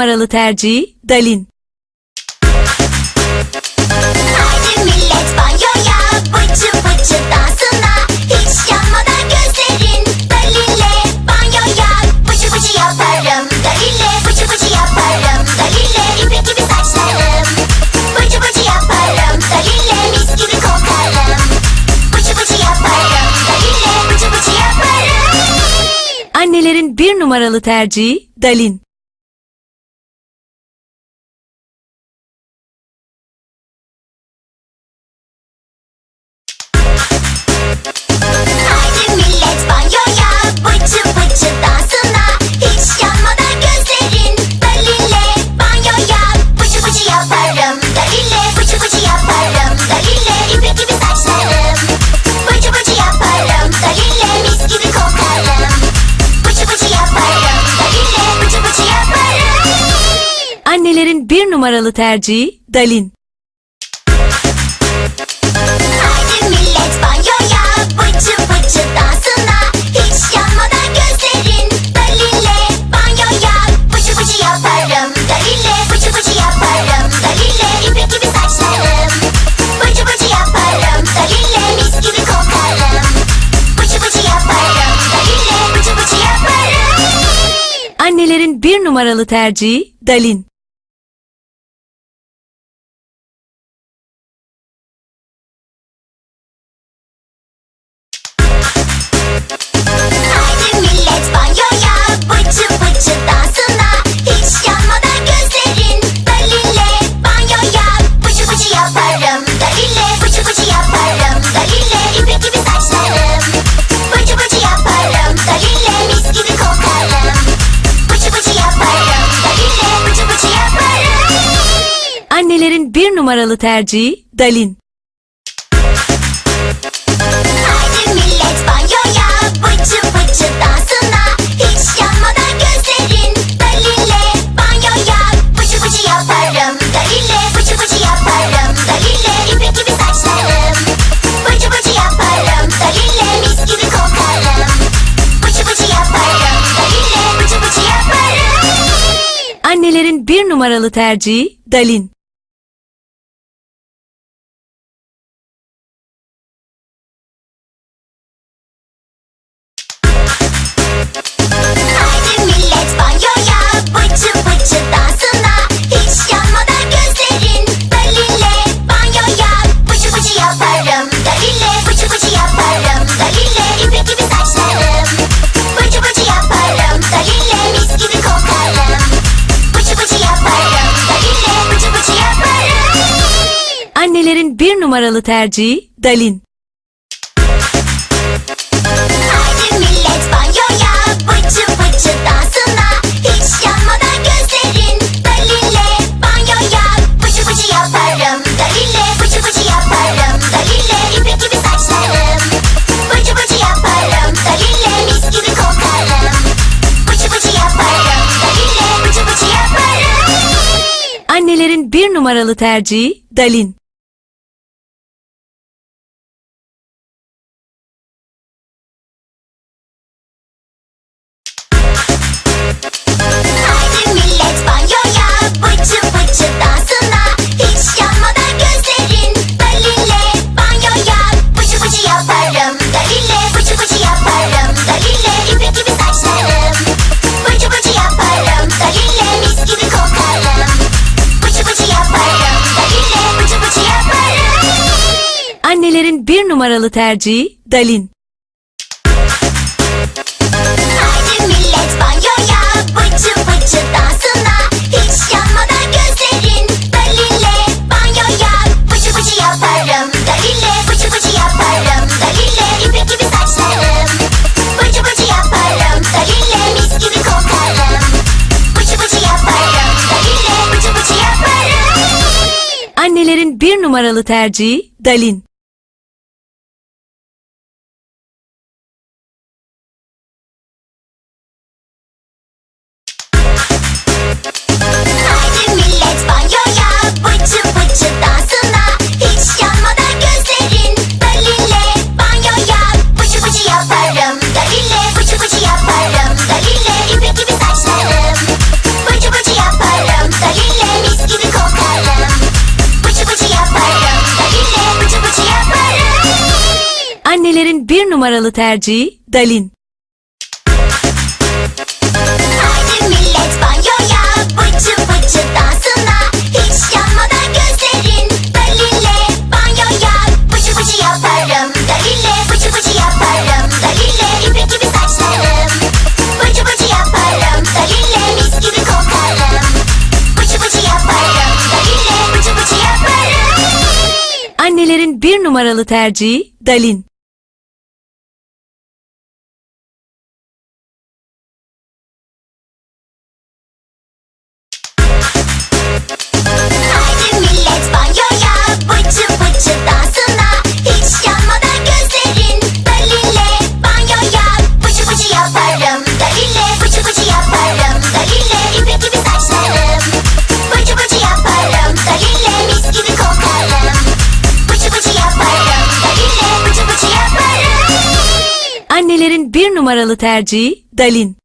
numaralı tercihi Dalin. Haydi millet banyoya Bıcı bıcı dansına. Hiç yanmadan gözlerin Dalile banyoya. Bıcı bıcı yaparım Dalile bıcı bıcı yaparım. Dalile ipek gibi saçlarım. Bıcı bıcı yaparım Dalile mis gibi kokarım Bıcı bıcı yaparım Dalile bıcı bıcı yaparım. Annelerin bir numaralı tercihi Dalin. Bir numaralı tercihi Dalin. Haydi millet banyoya Bıcı bıcı dansına. Hiç yanmadan gözlerin Dalile banyoya. Bıcı bıcı yaparım Dalile bıcı bıcı yaparım. Dalile ipek gibi saçlarım. Bıcı bıcı yaparım Dalile mis gibi kokarım Bıcı bıcı yaparım Dalile bıcı bıcı yaparım. Annelerin bir numaralı tercihi Dalin. Numaralı tercihi Dalin. Haydi millet banyoya Bıcı bıcı dansına. Hiç yanmadan gözlerin Dalile banyoya. Bıcı bıcı yaparım Dalile bıcı bıcı yaparım. Dalile ipek gibi saçlarım. Bıcı bıcı yaparım Dalile mis gibi kokarım Bıcı bıcı yaparım Dalile bıcı bıcı yaparım. Annelerin bir numaralı tercihi Dalin. Bir numaralı tercihi Dalin. Haydi millet banyoya Bıcı bıcı dansına. Hiç yanmadan gözlerin Dalile banyoya. Bıcı bıcı yaparım Dalile bıcı bıcı yaparım. Dalile ipek gibi saçlarım. Bıcı bıcı yaparım Dalile mis gibi kokarım Bıcı bıcı yaparım Dalile bıcı bıcı yaparım. Annelerin bir numaralı tercihi Dalin. Bir numaralı tercihi Dalin. Haydi millet banyoya Bıcı bıcı dansına. Hiç yanmadan gözlerin Dalile banyoya. Bıcı bıcı yaparım Dalile bıcı bıcı yaparım. Dalile ipek gibi saçlarım. Bıcı bıcı yaparım Dalile mis gibi kokarım Bıcı bıcı yaparım Dalile bıcı bıcı yaparım. Annelerin bir numaralı tercihi Dalin. Bir numaralı tercihi Dalin. Haydi millet banyoya Bıcı bıcı dansına. Hiç yanmadan gözlerin Dalinle banyoya. Bıcı bıcı yaparım Dalinle bıcı bıcı yaparım. Dalinle ipek gibi saçlarım. Bıcı bıcı yaparım Dalinle mis gibi kokarım Bıcı bıcı yaparım Dalinle bıcı bıcı yaparım. Annelerin bir numaralı tercihi Dalin. Numaralı tercihi Dalin.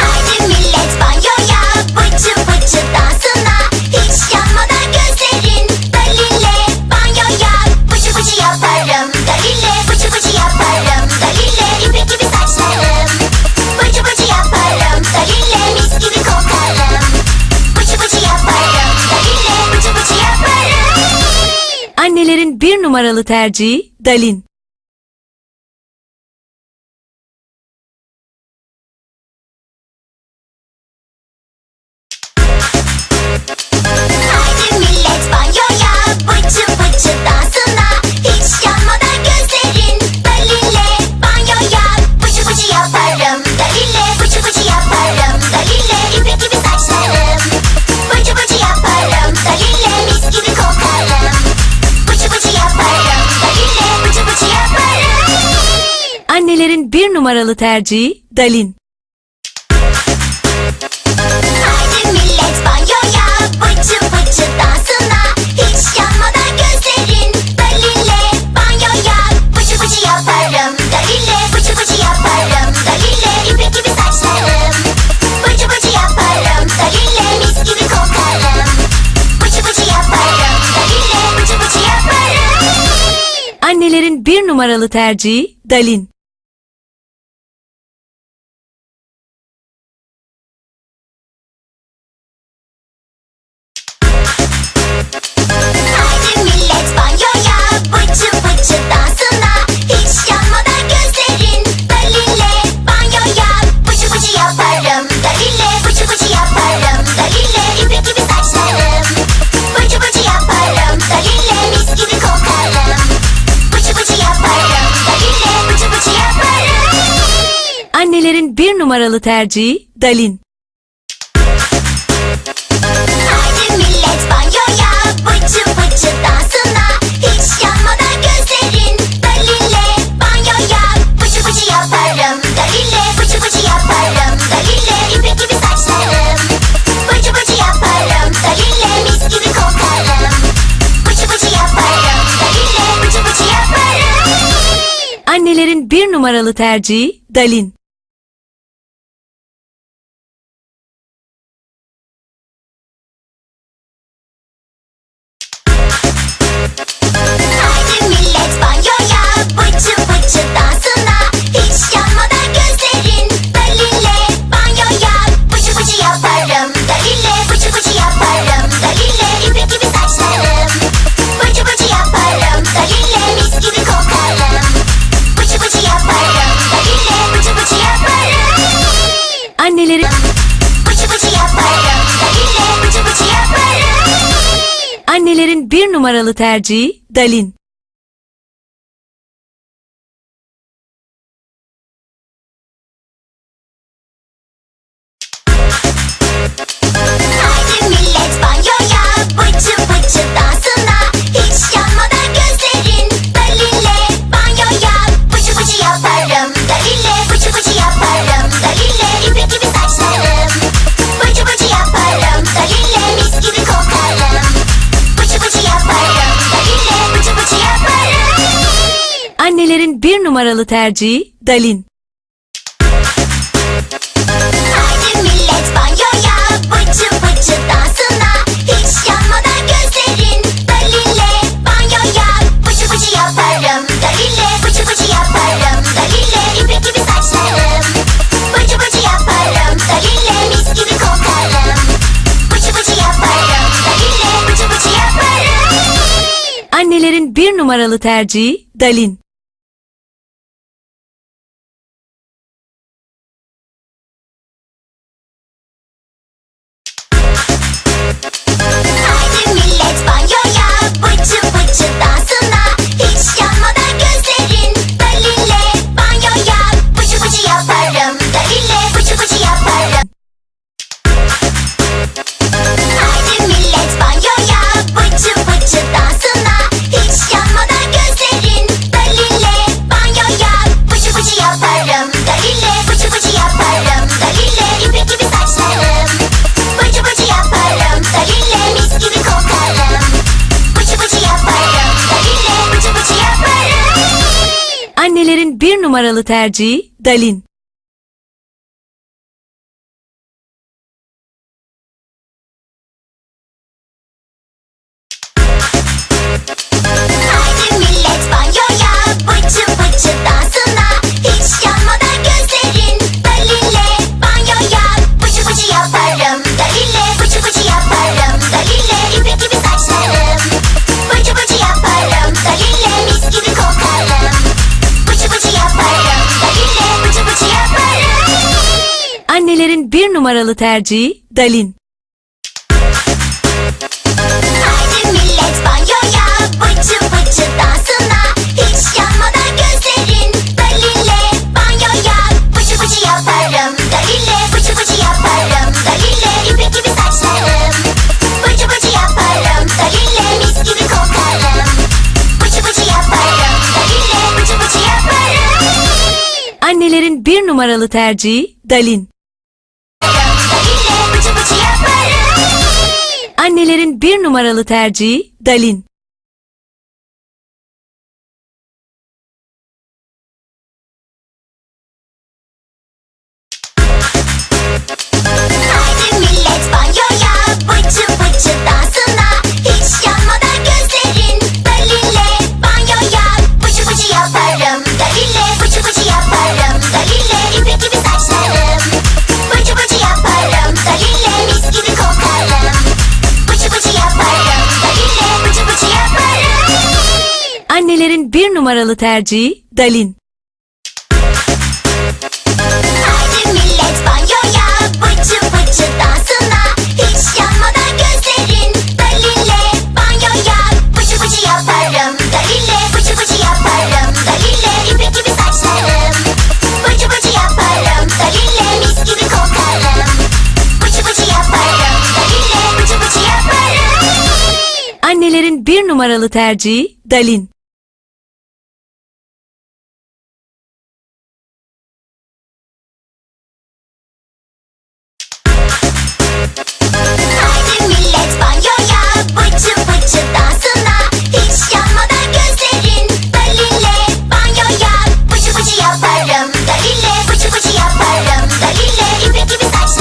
Haydi millet banyoya Bıcı bıcı dansına. Hiç yanmadan gözlerin Dalinle banyoya. Bıcı bıcı yaparım Dalinle bıcı bıcı yaparım. Dalinle ipek gibi saçlarım. Bıcı bıcı yaparım Dalinle mis gibi kokarım Bıcı bıcı yaparım Dalinle bıcı bıcı yaparım. Annelerin bir numaralı tercihi Dalin. Bir numaralı tercihi Dalin. Haydi millet banyoya Bıcı bıcı dansına. Hiç yanmadan gözlerin Dalinle banyoya. Bıcı bıcı yaparım Dalinle bıcı bıcı yaparım. Dalinle ipek gibi saçlarım. Bıcı bıcı yaparım Dalinle mis gibi kokarım Bıcı bıcı yaparım Dalinle bıcı bıcı yaparım. Annelerin bir numaralı tercihi Dalin. Numaralı tercihi Dalin. Haydi millet banyoya Bıcı bıcı dansına. Hiç yanmadan gözlerin Dalinle banyoya. Bıcı bıcı yaparım Dalinle bıcı bıcı yaparım. Dalinle ipek gibi saçlarım. Bıcı bıcı yaparım Dalinle mis gibi kokarım Bıcı bıcı yaparım Dalinle bıcı bıcı yaparım. Annelerin bir numaralı tercihi Dalin. Annelerin bir numaralı tercihi Dalin. bir numaralı tercihi Dalin. Annelerin bir numaralı tercihi Dalin. Annelerin bir numaralı tercihi Dalin. Numaralı tercihi Dalin. Haydi millet banyoya Bıçı bıçı dansına. Hiç yanmadan gözlerin Dalinle banyoya. Bıçı bıçı yaparım Dalinle bıçı bıçı yaparım. Dalinle ipek gibi saçlarım. Bıçı bıçı yaparım Dalinle mis gibi kokarım Bıçı bıçı yaparım Dalinle bıçı bıçı yaparım. Annelerin bir numaralı tercihi Dalin. Annelerin bir numaralı tercihi Dalin. Annelerin bir numaralı tercihi Dalin. Haydi millet banyoya Bıçı bıçı dansına. Hiç yanmadan gözlerin Dalinle banyoya. Bıçı bıçı yaparım Dalinle bıçı bıçı yaparım. Dalinle ipek gibi saçlarım. Bıçı bıçı yaparım Dalinle mis gibi kokarım Bıçı bıçı yaparım Dalinle bıçı bıçı yaparım. Annelerin bir numaralı tercihi Dalin.